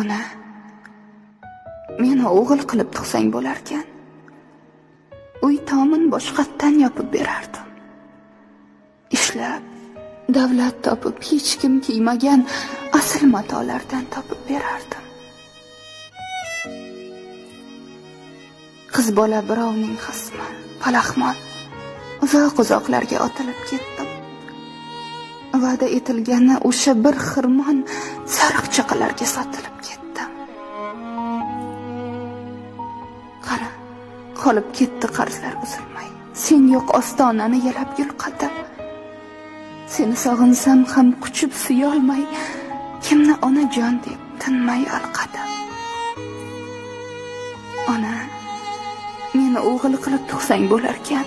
ona meni o'g'il qilib tug'sang bo'larkan. Uy tomin boshqatdan yopib berardim. Ishlab davlat topib hech kim kiymagan asl matolardan topib berardim. Qiz bola birovning xismi palaxmon uzoq uzoqlarga otilib ketdim. Va'da etilgani o'sha bir xirmon sariqchaqalarga sotilib ketdi. Qara qolib ketdi qarzlar uzilmay. Sen yo'q ostonani yalab yulqadim seni sog'insam ham quchib suyolmay kimni onajon deb tinmay alqadim ona meni o'g'il qilib tug'sang bo'larkan.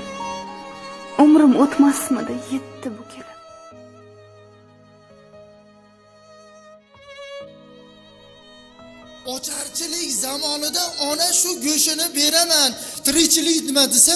Umrim o'tmasmidi yetti bu kelib zamonida ona shu go'shtini beraman. Tirikchilik nima desa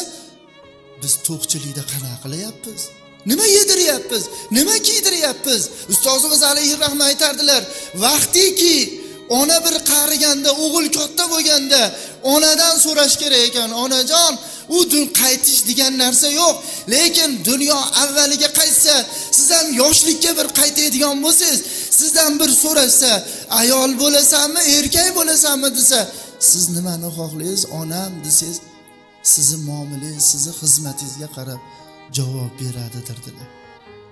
biz to'qchilikda qanaqa qilyapmiz? Nima yediryapmiz? Nima kiydiryapmiz? Ustozimiz alayhi rahma aytardilar. Vaqtiki ona bir qariganda o'g'il katta bo'lganda onadan so'rash kerak ekan onajon u dun qaytish degan narsa yo'q. Lekin dunyo avvaliga qaytsa siz ham yoshlikka bir qaytadigan bo'lsangiz sizdan bir so'rashsa ayol bo'lasanmi erkak bo'lasanmi desa siz nimani xohlaysiz onam desangiz sizni muomalangiz sizni xizmatingizga qarab javob beradidir dedilar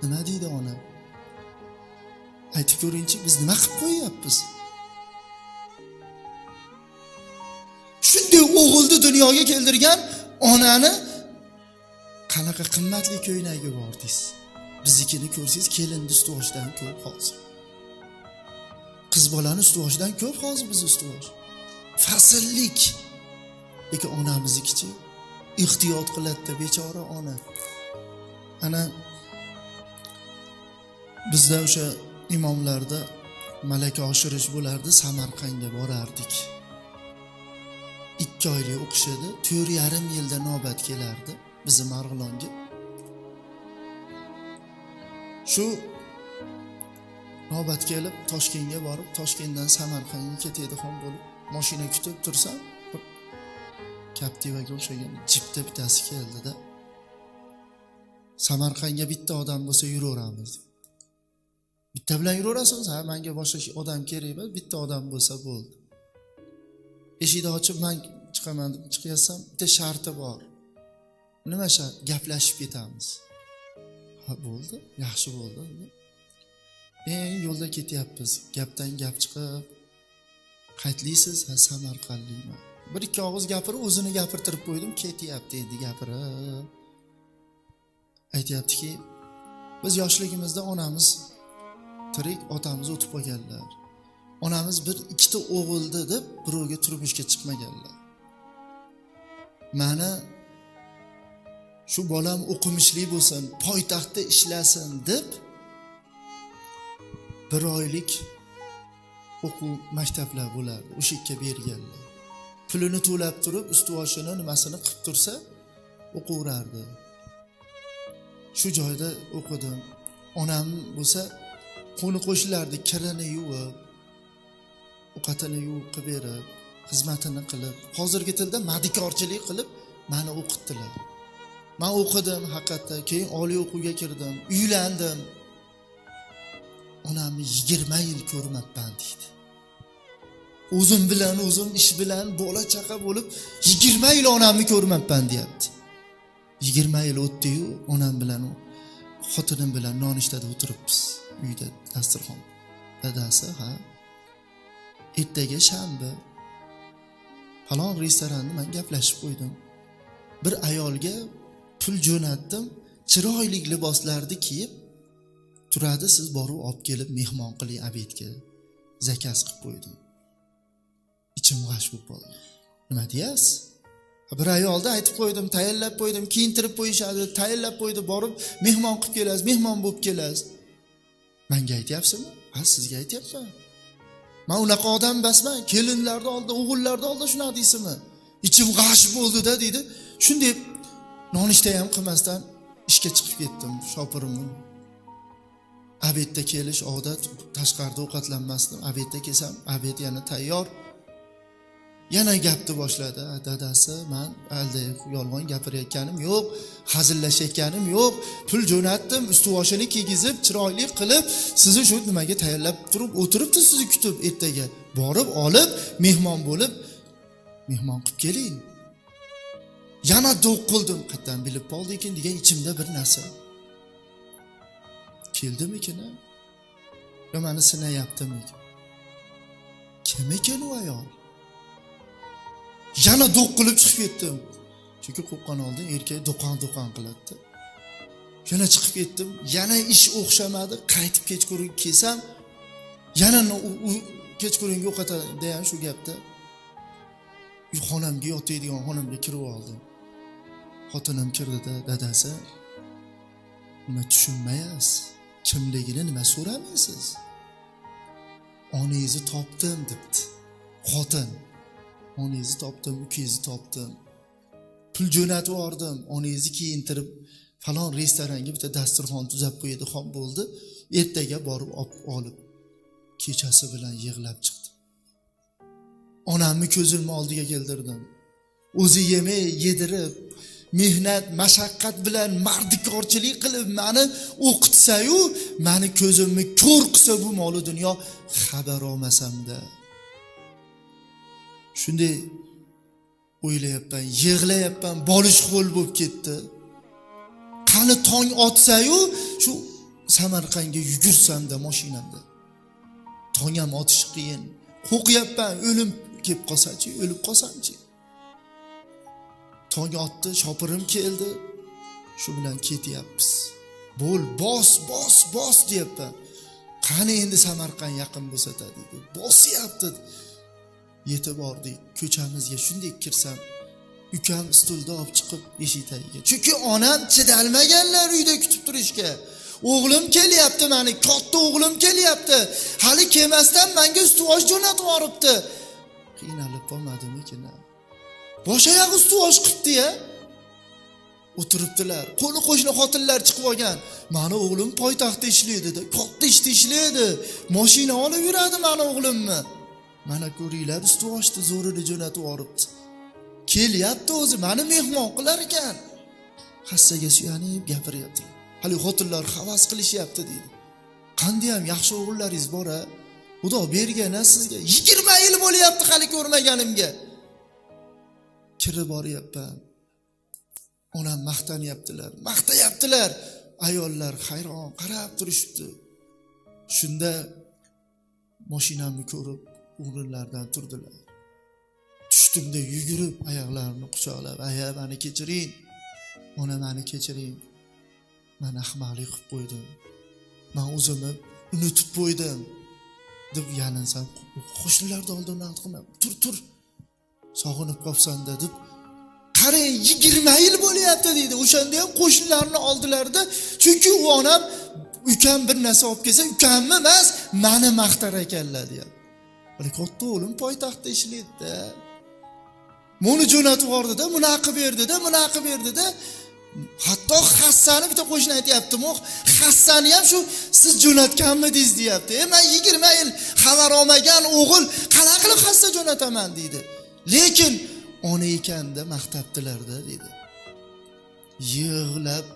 nima deydi ona aytib ko'ringchi biz nima qilib qo'yyapmiz? Shunday o'g'ilni dunyoga keltirgan onani qanaqa qimmatli ko'ylagi bor deysiz. Biznikini ko'rsangiz kelin ustuvoshidan ko'p hozir qiz bolani ustuvoshidan ko'p hozir bizni ustuvosh fasllik. Lekin onamiznikichi ehtiyot qiladida bechora ona. Ana bizda o'sha imomlarda malaka oshirish bo'lardi samarqandga borardik. Ikki oylik o'qishadi to'rt yarim yilda navbat kelardi bizni marg'ilonga. Shu navbat kelib toshkentga borib toshkentdan samarqandga ketadigan bo'lib moshina kutib tursam bir captivaga o'xshagan jipda bittasi keldida samarqandga bitta odam bo'lsa yuraveramiz. Bitta bilan yuraverasiz ha manga boshqa odam kerak emas bitta odam bo'lsa bo'ldi. Eshikni ochib man chiqaman deb chiqyapsam bitta sharti bor. Nima shart gaplashib ketamiz. Ha bo'ldi yaxshi bo'ldi. E yo'lda ketyapmiz. Gapdan gap chiqib qaytlaysiz ha samarqandlikman bir ikki og'iz gapirib o'zini gapirtirib qo'ydim. Ketyapti endi gapirib. Aytyaptiki biz yoshligimizda onamiz tirik otamiz o'tib qolganlar. Onamiz bir ikkita o'g'ildi deb birovga turmushga chiqmaganlar. Mani shu bolam o'qimishli bo'lsin poytaxtda ishlasin deb bir oylik o'quv maktablar bo'lardi o'sha yerga berganlar. Pulini to'lab turib usti boshini nimasini qilib tursa o'qiverardi shu joyda o'qidim. Onam bo'lsa qo'ni qo'shnilarni kirini yuvib ovqatini yuvib qilib berib xizmatini qilib. Hozirgi tilda madikorchilik qilib mani o'qitdilar. Man o'qidim haqiqatda keyin oliy o'quvga kirdim uylandim. Onamni yigirma yil ko'rmabman deydi. O'zim bilan o'zim ish bilan bola chaqa bo'lib yigirma yil onamni ko'rmabman deyapti. Yigirma yil o'tdiyu onam bilan xotinim bilan nonushtada o'tiribmiz uyda dasturxon. Dadasi ha ertaga shanba. Falon restoranni man gaplashib qo'ydim. Bir ayolga pul jo'natdim chiroyli liboslarni kiyib turadi siz borib olib kelib mehmon qiling obedga. Zakaz qilib qo'ydim. Ichim g'ash bo'lib qoldi. Nima deyapsiz bir ayolni aytib qo'ydim tayyorlab qo'ydim kiyintirib qo'yishadi tayyorlab qo'ydi borib mehmon qilib kelasiz mehmon bo'lib kelasiz. Manga aytyapsizmi? Ha sizga aytyapman. Man unaqa odam emasman kelinlarni oldida o'g'illarni oldida shunaqa deysizmi? Ichim g'ash bo'ldida deydi shunday nonushta ham qilmasdan ishga chiqib ketdim shopirimni obedda kelish odat tashqarida ovqatlanmasdim. Obedda kelsam obed yana tayyor. Yana gapni boshladi. "A, dadasi man aldayib yolg'on gapirayotganim yo'q hazillashayotganim yo'q. Pul jo'natdim usti boshini kiygizib chiroyli qilib sizni shu nimaga tayyorlab turib o'tiribdi sizni kutib ertaga. Borib olib mehmon bo'lib mehmon qilib keling. Yana do'q qildim. Qayerdan bilib qoldi ekan degan ichimda bir narsa. Keldimikin yo mani sinayaptimikin kim ekan u ayol? Yana do'q qilib chiqib ketdim. Chunki qo'rqqan oldin erkak do'qon do'qon qiladida. Yana chiqib ketdim. Yana ish o'xshamadi. Qaytib kechqurun kelsam yana u- kechqurungi ovqatda ham shu gapda. Uy xonamga yotadigan xonamga kirib oldim. Xotinim kirdida dadasi nima tushunmayapsiz? Kimligini nima so'ramaysiz? Onangizni topdim debdi. Xotin. Onangizni topdim ukangizni topdim. Pul jo'natib yubordim onangizni kiyintirib falon restoranga bitta dasturxon tuzab qo'yadi xom bo'ldi. Ertaga borib olib kechasi bilan yig'lab chiqdim. Onamni ko'zimni oldiga keltirdim. O'zi yemay yedirib mehnat mashaqqat bilan mardikorchilik qilib mani o'qitsayu mani ko'zimni ko'r qilsa bu moli dunyo xabar olmasamda shunday o'ylayapman yig'layapman bolish qo'l bo'lib ketdi. Qani tong otsayu shu samarqandga yugursamda moshinamda tong ham otish qiyin qo'rqyapman o'lim kelib qolsachi o'lib qolsamchi? Tong otdi shopirim keldi. Shu bilan ketyapmiz. Bo'l bos bos bos deyapman qani endi samarqand yaqin bo'lsada deydi bosyapti. Yetib bordik ko'chamizga shunday kirsam ukam stulda olib chiqib eshik tagiga chunki onam chidalmaganlar uyda kutib turishga. O'g'lim kelyapti mani katta o'g'lim kelyapti. Hali kelmasdan manga ustuvosh jo'natib yuboribdi. Qiynalib qolmadimikin bosh oyoq ustuvosh qilibdi ya. O'tiribdilar. Qo'ni qo'shni xotinlar chiqib olgan. Mani o'g'lim poytaxtda ishlaydida katta ishda ishlaydi. Moshina olib yuradi mani o'g'limni. Mana ko'ringlar usti ochdi zo'rini jo'natib yuboribdi. Kelyapti o'zi mani mehmon qilar ekan. Hassaga suyanib gapiryapti. Haligi xotinlar havas qilishyapti deydi. Qandayyam yaxshi o'g'illaringiz bor a xudo bergan a sizga. Yigirma yil bo'lyapti hali ko'rmaganimga. Kirib boryapman. Onam maqtanyaptilar. Maqtayaptilar. Ayollar hayron qarab turishibdi. Shunda moshinamni ko'rib o'rinlaridan turdilar. Tushdimda yugurib oyoqlarini quchoqlab. Aya mani kechiring. Ona mani kechiring. Man ahmoqlik qilib qo'ydim. Man o'zimni unutib qo'ydim. Deb yalinsam qo'shnilarni oldida unaqa tur tur sog'inib qolibsanda deb qarang yigirma yil bo'lyapti deydi. O'shanda ham qo'shnilarni oldilarida chunki u onam ukam bir narsa olib kelsa ukamni emas mani maqtar ekanlar deyapti. Katta o'g'lim poytaxtda ishlaydida buni jo'natib yubordida bunaqa qilib berdida bunaqa qilib berdida. Hatto hassani bitta qo'shni aytyaptimi hassani ham shu siz jo'natganmidingiz deyapti. E man yigirma yil xabar olmagan o'g'il qanaqa qilib hassa jo'nataman? deydi. Lekin ona ekanda maqtabdilarda dedi. Yig'lab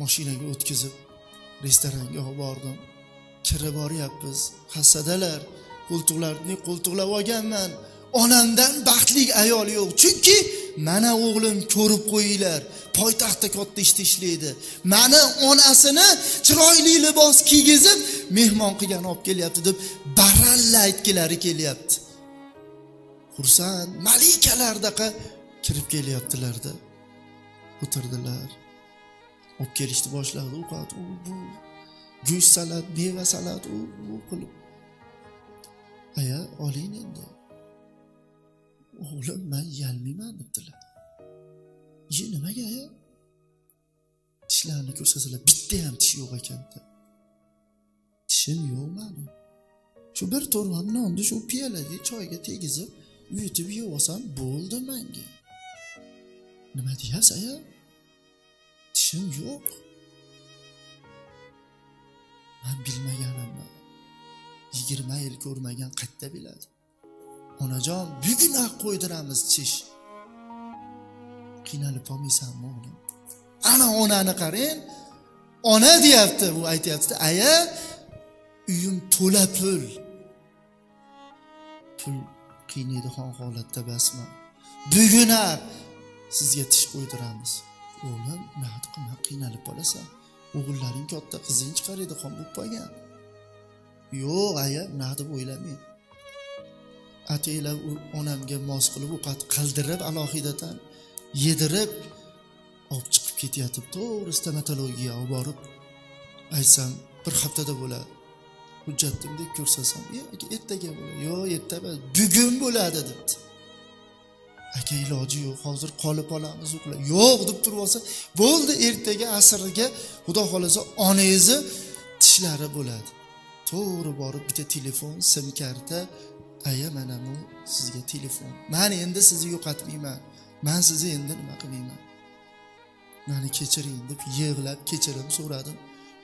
moshinaga o'tkazib restoranga olib bordim. Kirib boryapmiz. Hassadalar qo'ltiqlarni qo'ltiqlab olganman. Onamdan baxtli ayol yo'q chunki mana o'g'lim ko'rib qo'yinglar poytaxtda katta ishda ishlaydi mani onasini chiroyli libos kiygizib mehmon qilgan olib kelyapti deb baralla aytgilari kelyapti. Xursand malikalardaqa kirib kelyaptilarda. O'tirdilar. Olib kelishni boshladi. Ovqat u bu go'sht salat meva salat u bu qilib. Aya oling endi. O'g'lim man yeyolmayman debdilar. Iye nimaga aya? Tishlarini ko'rsatsalar bitta ham tish yo'q ekanda tishim yo'q mani shu bir to'rva nonni shu piyalaga choyga tegizib yutib yuvosam bo'ldi manga nima deyapsiz aya tishim yo'q. Man bilmaganimni yigirma yil ko'rmagan qayerda biladi? Onajon bugun ham qo'ydiramiz tish. Qiynalib qolmaysanmi o'g'lim? Ana onani qarang. Ona deyapti u aytyaptida aya uyim to'la pul. Pul qiynaydigan holatda emasman bugun ham sizga tish qo'ydiramiz. O'g'lim nima qilma qiynalib qolasan. O'g'illaring katta qizing chiqaradigan bo'lib qolgan. Yo'q aya unaqa deb o'ylamang. Ataylab onamga mos qilib ovqat qildirib alohidatan yedirib olib chiqib ketyapti to'g'ri stomatologiyaga olib borib. Aytsam bir haftada bo'ladi. Hujjatimdek ko'rsatsam "Yo, aka ertaga bo'ladi. Yo'q erta emas bugun bo'ladi debdi. Aka iloji yo'q hozir qolib olamiz uxlab yo'q deb turib olsa bo'ldi ertaga asrga xudo xohlasa onangizni tishlari bo'ladi. To'g'ri borib bitta telefon sim karta. Aya mana bu sizga telefon. Man endi sizni yo'qotmayman. Man sizni endi nima qilmayman? Mani kechiring deb yig'lab kechirim so'radim.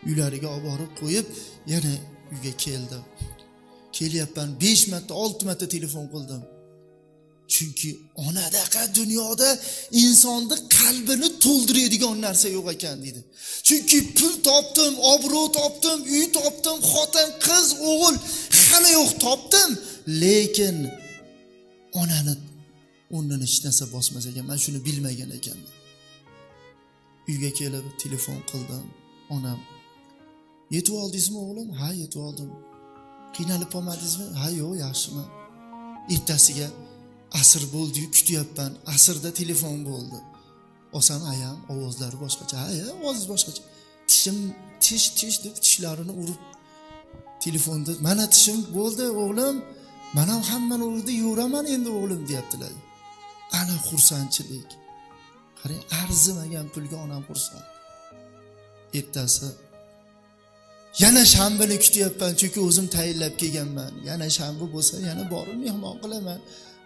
Uylariga olib borib qo'yib yana uyga keldim. Kelyapman besh marta olti marta telefon qildim. Chunki onadaqa dunyoda insonni qalbini to'ldiradigan narsa yo'q ekan deydi chunki pul topdim obro' topdim uy topdim xotin qiz o'g'il hamma yo'q topdim. Lekin onani o'rnini hech narsa bosmas ekan man shuni bilmagan ekanman. Uyga kelib telefon qildim onam yetib oldingizmi o'g'lim? Ha yetib oldim. Qiynalib qolmadingizmi? Ha yo'q yaxshiman ertasiga asr bo'ldiyu kutyapman. Asrda telefon bo'ldi. Osam ayam ovozlari boshqacha. Ha ya ovozingiz boshqacha. Tishim tish tish deb tishlarini urib telefonda mana tishim bo'ldi o'g'lim. Man ham hammani urdi yuraman endi o'g'lim deyaptilar. Ana xursandchilik. Qarang arzimagan pulga onam xursand. Ertasi yana shanbani kutyapman chunki o'zim tayinlab kelganman. Yana shanba bo'lsa yana borib mehmon qilaman.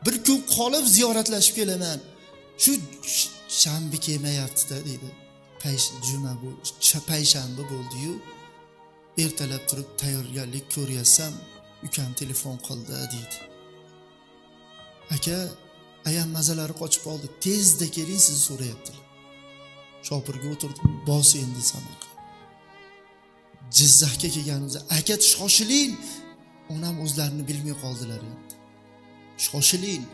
Bir kun qolib ziyoratlashib kelaman. Shu shanba kelmayaptida deydi. Juma bu payshanba bo'ldiyu. Ertalab turib tayyorgarlik ko'ryapsam ukam telefon qildi deydi. Aka ayam mazalari qochib qoldi. Tezda keling sizni so'rayaptilar. Shopirga o'tirdim bos endi samarqand jizzaxga kelganimizda aka shoshiling onam o'zlarini bilmay qoldilar. Endi shoshiling.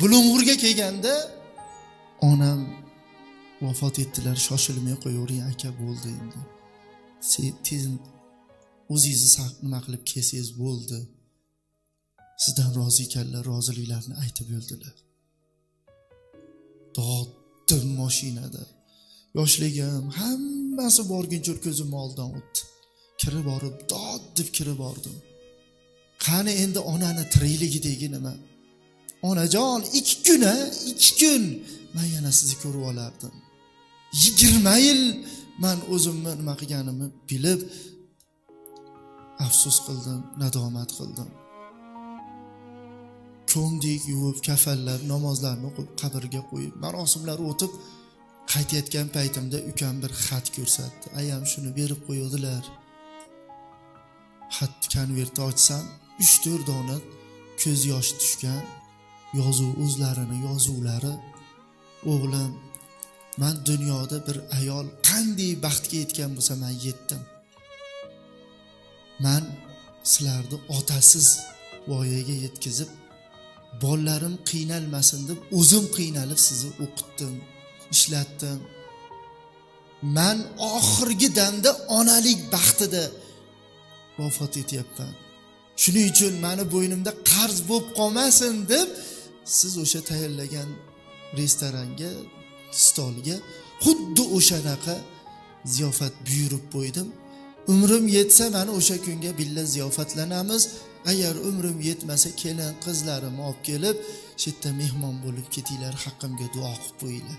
Bulung'urga kelganda onam vafot etdilar. Shoshilmay qo'yavering aka bo'ldi endi. Tez o'zingizni nima qilib kelsangiz bo'ldi. Sizdan rozi ekanlar roziliklarini aytib bo'ldilar doddim moshinada. Yoshligim hammasi borguncha ko'zim oldidan o'tdi. Kirib borib dod deb kirib bordim. Qani endi onani tirikligidagi nima? Onajon ikki kun a ikki kun man yana sizni ko'rib olardim. Yigirma yil man o'zimni nima qilganimni bilib afsus qildim nadomat qildim. Ko'mdik yuvib kafallar namozlarni o'qib qabrga qo'yib marosimlar o'tib qaytayotgan paytimda ukam bir xat ko'rsatdi. Ayam shuni berib qo'yuvdilar. Xatni konvertni ochsam uch to'rt dona ko'z yoshi tushgan yozuv o'zlarini yozuvlari. O'g'lim man dunyoda bir ayol qanday baxtga yetgan bo'lsa man yetdim. Man sizlarni otasiz voyaga yetkazib bolalarim qiynalmasin deb o'zim qiynalib sizni o'qitdim. Ishlatdim. Man oxirgi damda onalik baxtida vafot etyapman shuning uchun mani bo'ynimda qarz bo'lib qolmasin deb siz o'sha tayyorlagan restoranga stolga xuddi o'shanaqa ziyofat buyurib qo'ydim. Umrim yetsa mana o'sha kunga billa ziyofatlanamiz. Agar umrim yetmasa kelin qizlarimni olib kelib shu yerda mehmon bo'lib ketinglar haqqimga duo qilib qo'yinglar.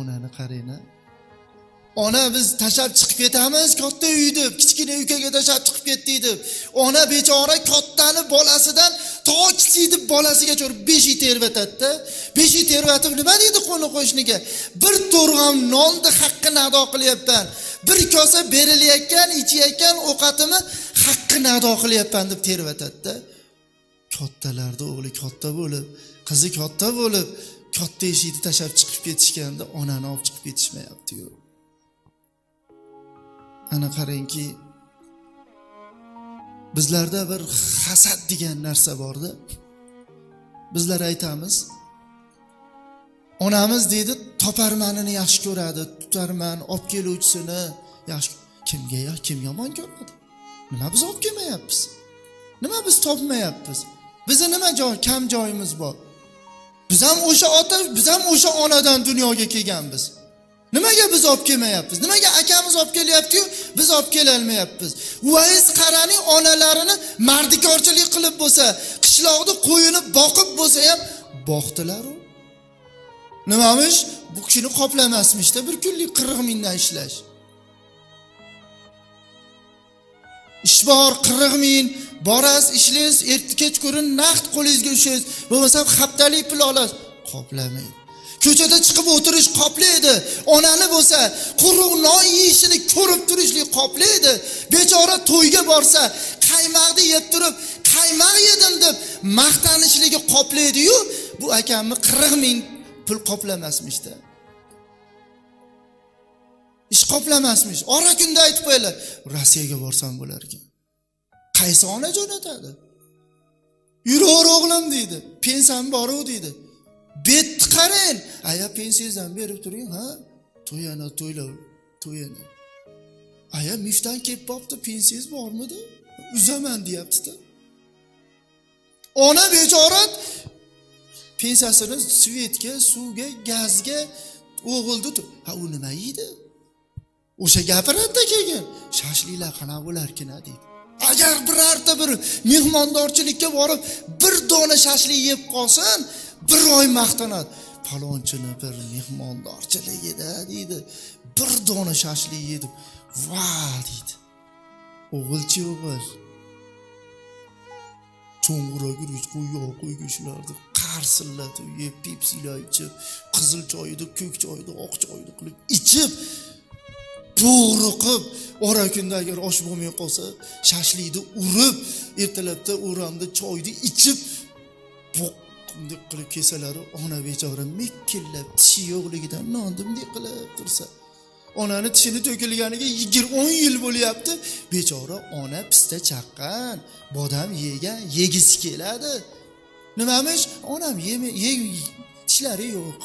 Onani qaranglar. Ona biz tashlab chiqib ketamiz katta uy deb kichkina ukaga tashlab chiqib ketdik deb. Ona bechora kattani bolasidan to kichik bolasigacha urib besh yil tervatadida besh yil tervatib nima deydi qo'ni qo'shniga bir to'rg'am nonni haqqini ado qilyapman. Bir kosa berilayotgan ichayotgan ovqatimni haqqini ado qilyapman deb tervatadida kattalarni o'g'li katta bo'lib qizi katta bo'lib katta eshikni tashlab chiqib ketishganda onani olib chiqib ketishmayaptiyu ana qarangki bizlarda bir hasad degan narsa borda. Bizlar aytamiz onamiz deydi toparmanini yaxshi ko'radi tutarman olib keluvchisini yaxshi kimga ya? Kim yomon ko'radi nima biz olib kelmayapmiz? Nima biz topmayapmiz? Bizni nima joy kam joyimiz bor? Biz ham o'sha ota biz ham o'sha onadan dunyoga kelganmiz. Nimaga biz olib kelmayapmiz? Nimaga akamiz olib kelyaptiyu? Biz olib kelolmayapmiz. Uvayis qaraning onalarini mardikorchilik qilib bo'lsa qishloqni qo'yini boqib bo'lsa ham boqdilaru. Nimamish? Bu kishini qoplamasmishda bir kunlik qirq mingdan ishlash. Ish bor qirq ming borasiz ishlaysiz erta kechqurun naqd qo'lingizga ushlaysiz bo'lmasam haftalik pul olasiz. Qoplamaydi ko'chada chiqib o'tirish qoplaydi. Onani bo'lsa quruq non yeyishini ko'rib turishlik qoplaydi. Bechora to'yga borsa qaymoqni yeb turib qaymoq yedim deb maqtanishligi qoplaydiyu bu akamni qirq ming pul qoplamasmishda. Ish qoplamasmish. Ora kunda aytib qo'yinglar rossiyaga borsam bo'lar ekan. Qaysi ona jo'natadi? Yuraver o'g'lim deydi pensiyam boru deydi. Betni qarang. Aya pensiyangizni ham berib turing ha? To'yana to'ylar to'yana. Aya mifdan kelib qolibdi pensiyangiz bormidi uzaman deyaptida. Ona bechora pensiyasini svetga suvga gazga o'g'ilni ha u nima yeydi? O'sha gapiradida keyin. Shashliklar qanaqa bo'larkin deydi. Agar birorta bir mehmondorchilikka borib bir dona shashlik yeb qolsin bir oy maqtanadi. Palonchini bir mehmondorchiligida deydi bir dona shashlik yedim va deydi. O'g'ilchi o'g'il cho'ng'irog yurgich qo'yyoq qo'ygishlarni qarsillatib yeb pepsilar ichib qizil choyni ko'k choyni oq choyni qilib ichib bo'g'riqib ora kunda agar osh bo'lmay qolsa shashlikni urib ertalabda o'ramda choyni ichib bunday qilib kelsalari ona bechora mikkillab tishi yo'qligidan nondimdek bunday qilib tursa onani tishini to'kilganiga yigirma o'n yil bo'lyapti bechora ona pista chaqqan bodam yegan yegisi keladi. Nimamish? Onam yeme ye tishlari yo'q.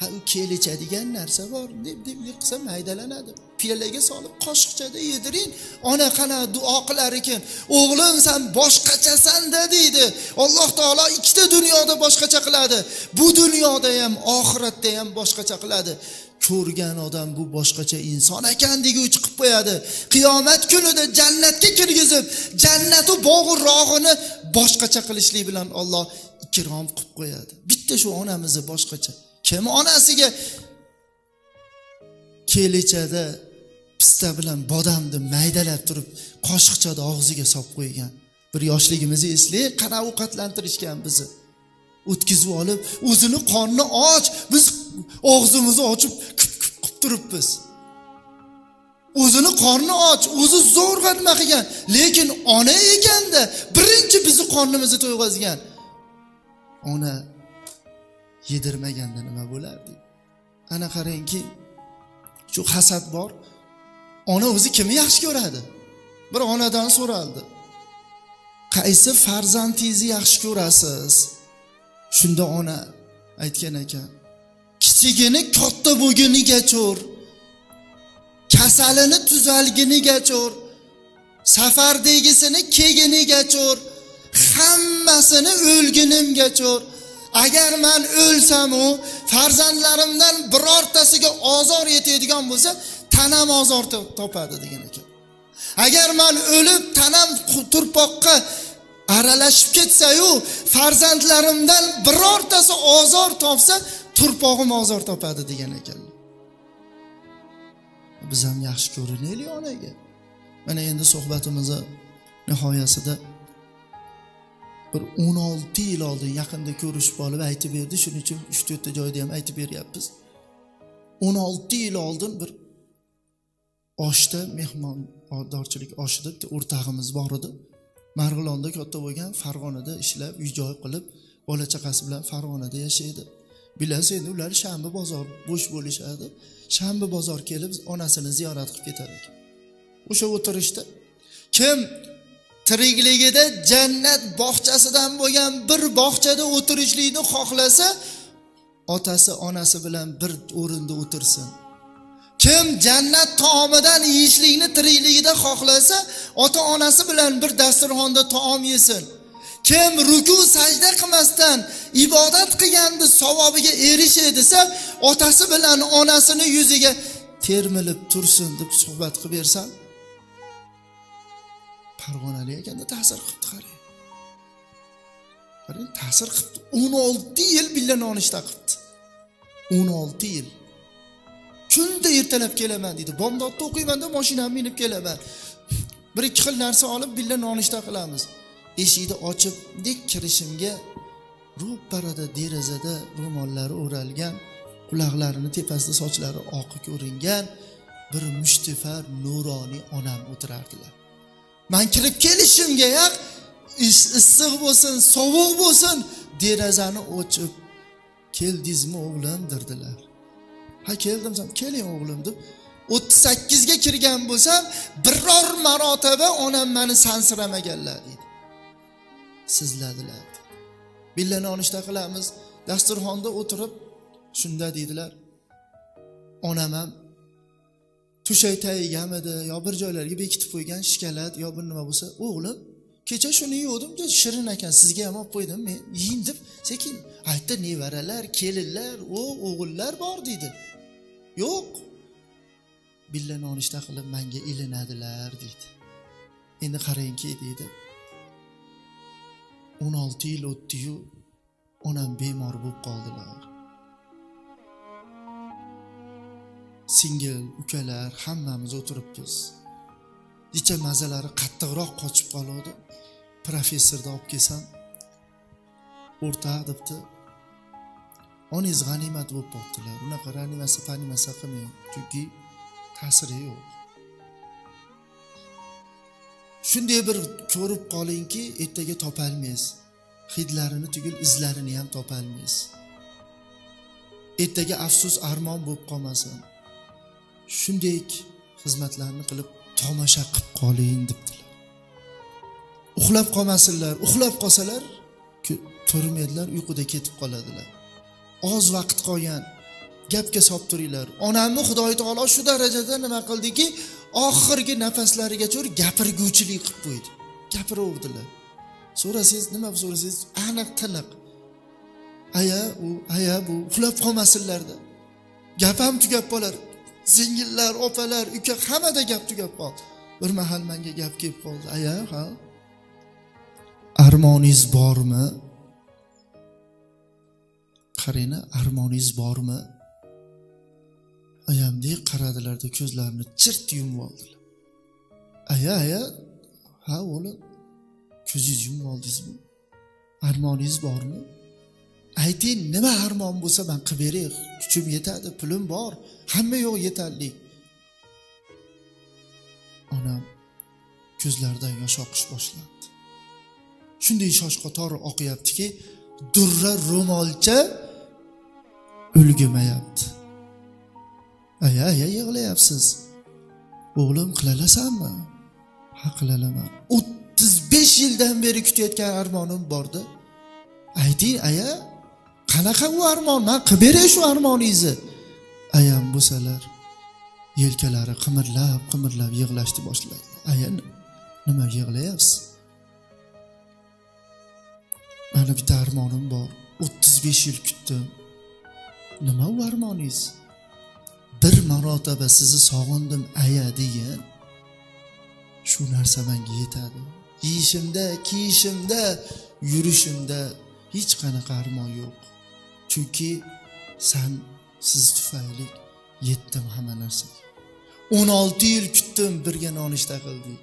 Ha u kelichadigan narsa bor. Deb deb deb maydalanadi. Piyolaga solib qoshiqchada yediring. Ona qana duo qilar ekan. O'g'lim san boshqachasanda deydi. Alloh taolo ikkita dunyoda boshqacha qiladi. Bu dunyoda ham oxiratda ham boshqacha qiladi. Ko'rgan odam bu boshqacha inson ekan deguvchi qilib qo'yadi. Qiyomat kunida jannatga kirgizib jannatu bog'u rog'ini boshqacha qilishlik bilan olloh ikrom qilib qo'yadi. Bitta shu onamizni boshqacha. Kim onasiga kelichada pista bilan bodamni maydalab turib qoshiqchada og'ziga solib qo'ygan. Bir yoshligimizni eslang qanaqa ovqatlantirishgan bizni o'tkazib olib o'zini qorni och biz og'zimizni ochib kup kup qilib turibmiz. O'zini qorni och o'zi zo'rg'a nima qilgan lekin ona ekanda birinchi bizni qornimizni to'yg'azgan ona yedirmaganda nima bo'lardi? Ana qarangki shu hasad bor. Ona o'zi kimni yaxshi ko'radi? Bir onadan so'raldi. Qaysi farzandingizni yaxshi ko'rasiz? Shunda ona aytgan ekan kichigini katta bo'lguniga cho'r kasalini tuzalguniga cho'r safardagisini kelguniga cho'r hammasini o'lgunimga cho'r. Agar man u farzandlarimdan birortasiga ozor yetadigan bo'lsa tanam ozor topadi degan ekan. Agar man o'lib tanam turpoqqa aralashib ketsayu farzandlarimdan birortasi ozor topsa turpog'im ozor topadi degan ekan. Biz ham yaxshi ko'rinaylik onaga. Mana endi suhbatimizni nihoyasida bir o'n olti yil oldin yaqinda ko'rishib olib aytib berdi. Shuning uchun uch to'rtta joyda ham aytib beryapmiz. o'n olti yil oldin bir oshda mehmondorchilik oshida bitta o'rtog'imiz bor edi. Marg'ilonda katta bo'lgan farg'onada ishlab uy joy qilib bola chaqasi bilan farg'onada yashaydi. Bilasiz endi ular shanba bozor bo'sh bo'lishadi. Shanba bozor kelib onasini ziyorat qilib ketar ekan. O'sha o'tirishda kim tirikligida jannat bog'chasidan bo'lgan bir bog'chada o'tirishlikni xohlasa otasi onasi bilan bir o'rinda o'tirsin. Kim jannat taomidan yeyishlikni tirikligida xohlasa ota onasi bilan bir dasturxonda taom yesin. Kim ruku sajda qilmasdan ibodat qilganni savobiga erishay desa otasi bilan onasini yuziga termilib tursin deb suhbat qilib bersam farg'onalik ekanda ta'sir qilibdi qarang qarang ta'sir qilibdi. O'n olti yil billa nonushta qilibdi. O'n olti yil. Kunda ertalab kelaman deydi bomdodda o'qiymanda moshinamni minib kelaman. Bir ikki xil narsa olib billa nonushta qilamiz. Eshikni ochib dek kirishimga ro'parada derazada ro'mollari o'ralgan quloqlarini tepasida sochlari oqi ko'ringan bir mushtipar nuroniy onam o'tirardilar. Man kirib kelishimga yaq issiq bo'lsin sovuq bo'lsin derazani ochib keldingizmi o'g'lim dedilar ha keldim desam keling o'g'lim deb o'ttiz sakkizga kirgan bo'lsam biror marotaba onam mani sansiramaganlar deydi sizladilar billa nonushta qilamiz. Dasturxonda o'tirib shunda deydilar onam ham to'shak tagigamidi yo bir joylarga bekitib qo'ygan shikalat yo bir nima bo'lsa o'g'lim kecha shuni yuvdim shirin ekan sizga ham olib qo'ydim men yeying deb sekin aytdi nevaralar kelinlar o o'g'illar bor deydi yo'q. Billa nonushta qilib manga ilinadilar deydi endi qarangki deydi o'n olti yil o'tdiyu onam bemor bo'lib qoldilar singil ukalar hammamiz o'tiribmiz. Necha mazalari qattiqroq qochib qoluvdi professorni olib kelsam o'rtaq debdi onangiz g'animat bo'lib qolibdilar. Unaqa ranimasa panimasa qilmang chunki ta'siri yo'q. Shunday bir ko'rib qolingki ertaga topolmaysiz hidlarini tugul izlarini ham topolmaysiz ertaga afsus armon bo'lib qolmasin. Shunday xizmatlarni qilib tomosha qilib qoling debdilar. Uxlab qolmasinlar uxlab qolsalar ko'rmaydilar uyquda ketib qoladilar. Oz vaqt qolgan gapga solib turinglar. Onamni xudoy taolo shu darajada nima qildiki oxirgi nafaslarigacha gapirguvchilik qilib qo'ydi. Gapiraverdilar. So'rasangiz nima so'rasangiz? Aniq tiniq aya u aya bu uxlab qolmasinlarda. Gap ham tugab qolar. Singillar opalar uka hammada gap tugab qoldi. Bir mahal manga gap kelib qoldi. Aya ha? Armoningiz bormi? Qaranglar armoningiz bormi? Ayamdek qaradilarda ko'zlarini chirt yumib oldilar. Aya aya ha o'g'lim ko'zingizni yumib oldingizmi? Armoningiz bormi? Ayting nima armon bo'lsa man qilib beray kuchim yetadi pulim bor. Hamma yo'q yetarli. Onam ko'zlaridan yosh oqish boshlandi. Shunday shosh qator oqyaptiki durra ro'molcha ulgimayapti aya aya yig'layapsiz. O'g'lim qilalasanmi ha qilalaman o'ttiz besh yildan beri kutayotgan armonim borda ayting aya qanaqa u armon? Man qilib beray shu armoningizni. Ayam bo'lsalar yelkalari qimirlab qimirlab yig'lashni boshladi. Aya nima yig'layapsiz? Mani bitta armonim bor o'ttiz besh yil kutdim. Nima u armoningiz? Bir marotaba sizni sog'indim aya degan. Shu narsa manga yetadi. Yeyishimda kiyishimda yurishimda hech qanaqa armon yo'q. Chunki san siz tufayli yetdim hamma narsaga o'n olti yil kutdim birga nonushta qildik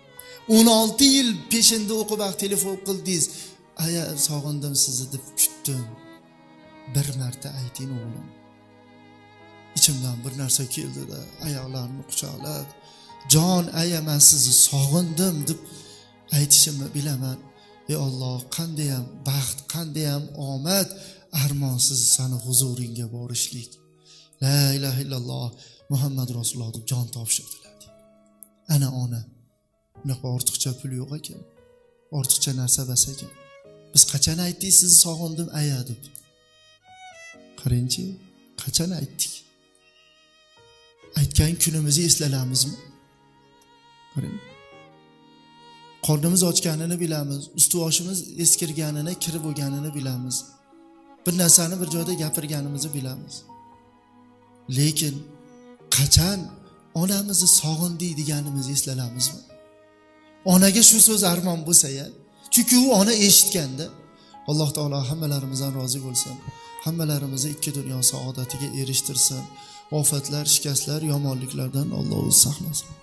o'n olti yil peshinda o'qib vaqt telefon qildingiz aya sog'indim sizni deb kutdim bir marta ayting o'g'lim. Ichimdan bir narsa keldida oyoqlarini quchoqlab jon aya man sizni sog'indim deb aytishimni bilaman. Ey olloh qandayyam baxt qandayyam omad armonsiz sani huzuringga borishlik. La ilaha illalloh muhammad rasululloh deb jon topshirdilar. Ana ona unaqa ortiqcha pul yo'q ekan ortiqcha narsa emas ekan. Biz qachon aytdik sizni sog'indim aya deb. Qarangchi qachon aytdik? Aytgan kunimizni eslalamizmi? Qarang. Qornimiz ochganini bilamiz usti boshimiz eskirganini kir bo'lganini bilamiz. Bir narsani bir joyda gapirganimizni bilamiz. Lekin qachon onamizni sog'indik deganimizni eslalamizmi? Onaga shu so'z armon bo'lsa ya chunki u ona eshitganda alloh taolo hammalarimizdan rozi bo'lsin. Hammalarimizni ikki dunyo saodatiga erishtirsin. Ofatlar shikastlar yomonliklardan alloh o'zi saqlasin.